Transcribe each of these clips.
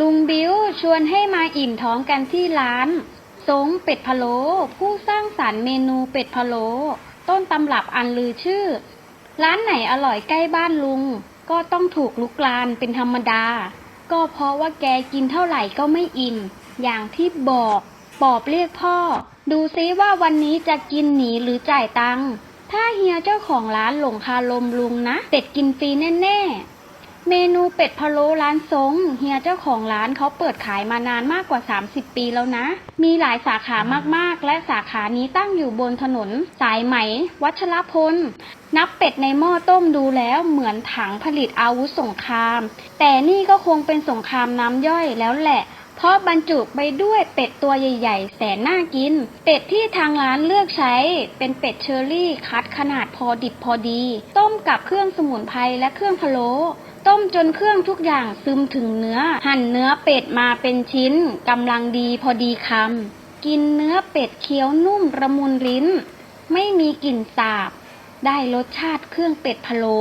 ลุงบิวชวนให้มาอิ่มท้องกันที่ร้านสงเป็ดพะโล้ผู้สร้างสรรค์เมนูเป็ดพะโล้ต้นตำรับอันลือชื่อ ร้านไหนอร่อยใกล้บ้านลุง ก็ต้องถูกลุกลานเป็นธรรมดา ก็เพราะว่าแกกินเท่าไหร่ก็ไม่อิ่ม อย่างที่บอกปอบเรียกพ่อ ดูซิว่าวันนี้จะกินหนีหรือจ่ายตังค์ถ้าเฮียเจ้าของร้านหลงคาลมลุงนะ เป็ดกินฟรีแน่ ๆ เมนูเป็ดพะโล้ร้านซงเฮียเจ้าของร้านเขาเปิดขายมานานมากกว่า 30 ปีแล้วนะ มีหลายสาขามากๆ และสาขานี้ตั้งอยู่บนถนน สายไหม วัชรพล นับเป็ดในหม้อต้มดูแล้วเหมือนถังผลิตอาวุธสงคราม แต่นี่ก็คงเป็นสงครามน้ำย่อยแล้วแหละเพราะบรรจุไปด้วยเป็ดตัวใหญ่ ๆ แสนน่ากิน เป็ดที่ทางร้านเลือกใช้ เป็นเป็ดเชอรี่คัดขนาดพอดิบพอดี ต้มกับเครื่องสมุนไพรและเครื่องพะโล้ ต้มจนเครื่องทุกอย่างซึมถึงเนื้อ หั่นเนื้อเป็ดมาเป็นชิ้นกำลังดีพอดีคำกินเนื้อเป็ดเคี้ยวนุ่มระมุนลิ้น ไม่มีกลิ่นสาบ ได้รสชาติเครื่องเป็ดพะโล้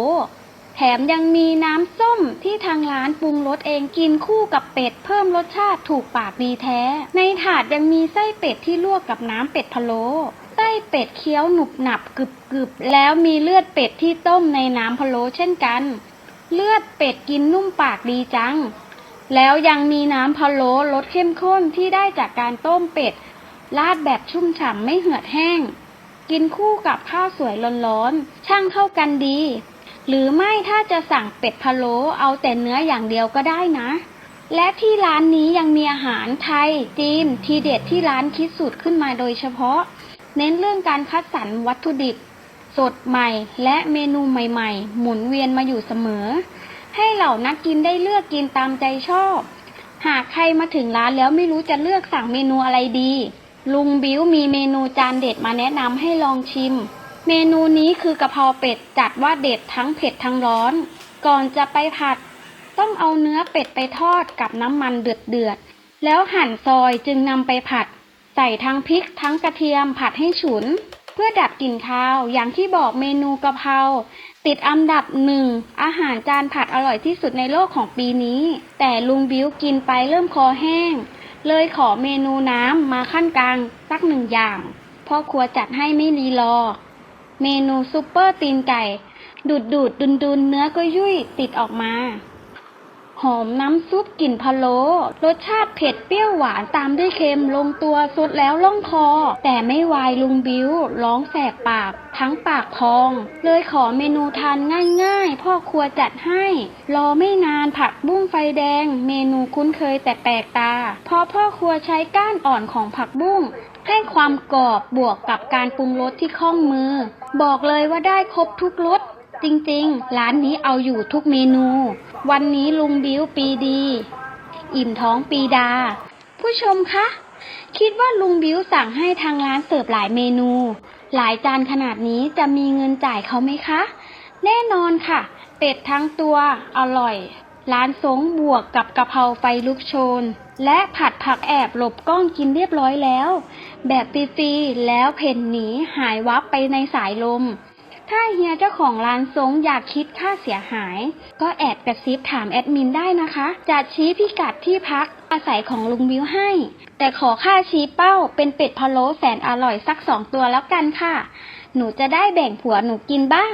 แถมยังมีน้ำส้มที่ทางร้านปรุงรสเองกินคู่กับเป็ด เพิ่มรสชาติถูกปากดีแท้ ในถาดยังมีไส้เป็ดที่ลวกกับน้ำเป็ดพะโล้ไส้เป็ดเคี้ยวหนุบหนับกรึบกรึบแล้วมีเลือดเป็ดที่ต้มในน้ำพะโล้เช่นกัน เลือดเป็ดกินนุ่มปากดีจัง แล้วยังมีน้ำพะโล้รสเข้มข้นที่ได้จากการต้มเป็ด ราดแบบชุ่มฉ่ำไม่เหือดแห้ง กินคู่กับข้าวสวยร้อนๆ ช่างเข้ากันดี หรือไม่ถ้าจะสั่งเป็ดพะโล้เอาแต่เนื้ออย่างเดียวก็ได้นะ และที่ร้านนี้ยังมีอาหารไทย จีน ทีเด็ดที่ร้านคิดสูตรขึ้นมาโดยเฉพาะ เน้นเรื่องการคัดสรรวัตถุดิบ สดใหม่และเมนูใหม่ๆ หมุนเวียนมาอยู่เสมอ ให้เหล่านักกินได้เลือกกินตามใจชอบ หากใครมาถึงร้านแล้วไม่รู้จะเลือกสั่งเมนูอะไรดี ลุงบิ้วมีเมนูจานเด็ดมาแนะนำให้ลองชิม เมนูนี้คือกะเพราเป็ดจัดว่าเด็ดทั้งเผ็ดทั้งร้อน ก่อนจะไปผัด ต้องเอาเนื้อเป็ดไปทอดกับน้ำมันเดือดเดือดๆแล้วหั่นซอยจึงนำไปผัด ใส่ทั้งพริกทั้งกระเทียมผัดให้ฉุน เพื่อดับกลิ่นคาว อย่างที่บอกเมนูกะเพราติดอันดับหนึ่งอาหารจานผัดอร่อยที่สุดในโลกของปีนี้ แต่ลุงบิ้วกินไปเริ่มคอแห้ง เลยขอเมนูน้ำมาขั้นกลางสักหนึ่งอย่างพ่อครัวจัดให้ไม่รีรอ เมนูซุปเปอร์ตีนไก่ ดูดดูดดุนดุนเนื้อก็ยุ่ยติดออกมา หอมน้ำซุปกลิ่นพะโล้รสชาติเผ็ดเปรี้ยวหวานตามด้วยเค็มลงตัวสุดแล้วล่องคอ แต่ไม่วายลุงบิ้วร้องแสบปาก ทั้งปากพอง เลยขอเมนูทานง่ายๆ พ่อครัวจัดให้ รอไม่นานผักบุ้งไฟแดง เมนูคุ้นเคยแต่แปลกตาเพราะพ่อครัวใช้ก้านอ่อนของผักบุ้งให้ความกรอบบวกกับการปรุงรสที่คล่องมือ บอกเลยว่าได้ครบทุกรส จริงๆ ร้านนี้เอาอยู่ทุกเมนู วันนี้ลุงบิ้วปีดี อิ่มท้องปีดา ผู้ชมคะ คิดว่าลุงบิ้วสั่งให้ทางร้านเสิร์ฟหลายเมนู หลายจานขนาดนี้จะมีเงินจ่ายเขาไหมคะ แน่นอนค่ะ เป็ดทั้งตัวอร่อย ร้านสงบวกกับกะเพราไฟลุกโชน และผัดผักแอบหลบกล้องกินเรียบร้อยแล้ว แบบฟรีๆแล้วเพ่นหนีหายวับไปในสายลม ถ้าเฮียเจ้าของร้านซงอยากคิดค่าเสียหาย ก็แอบกระซิบถามแอดมินได้นะคะ จะชี้พิกัดที่พักอาศัยของลุงวิวให้ แต่ขอค่าชี้เป้าเป็นเป็ดพะโล้แสนอร่อยสักสองตัวแล้วกันค่ะ หนูจะได้แบ่งผัวหนูกินบ้าง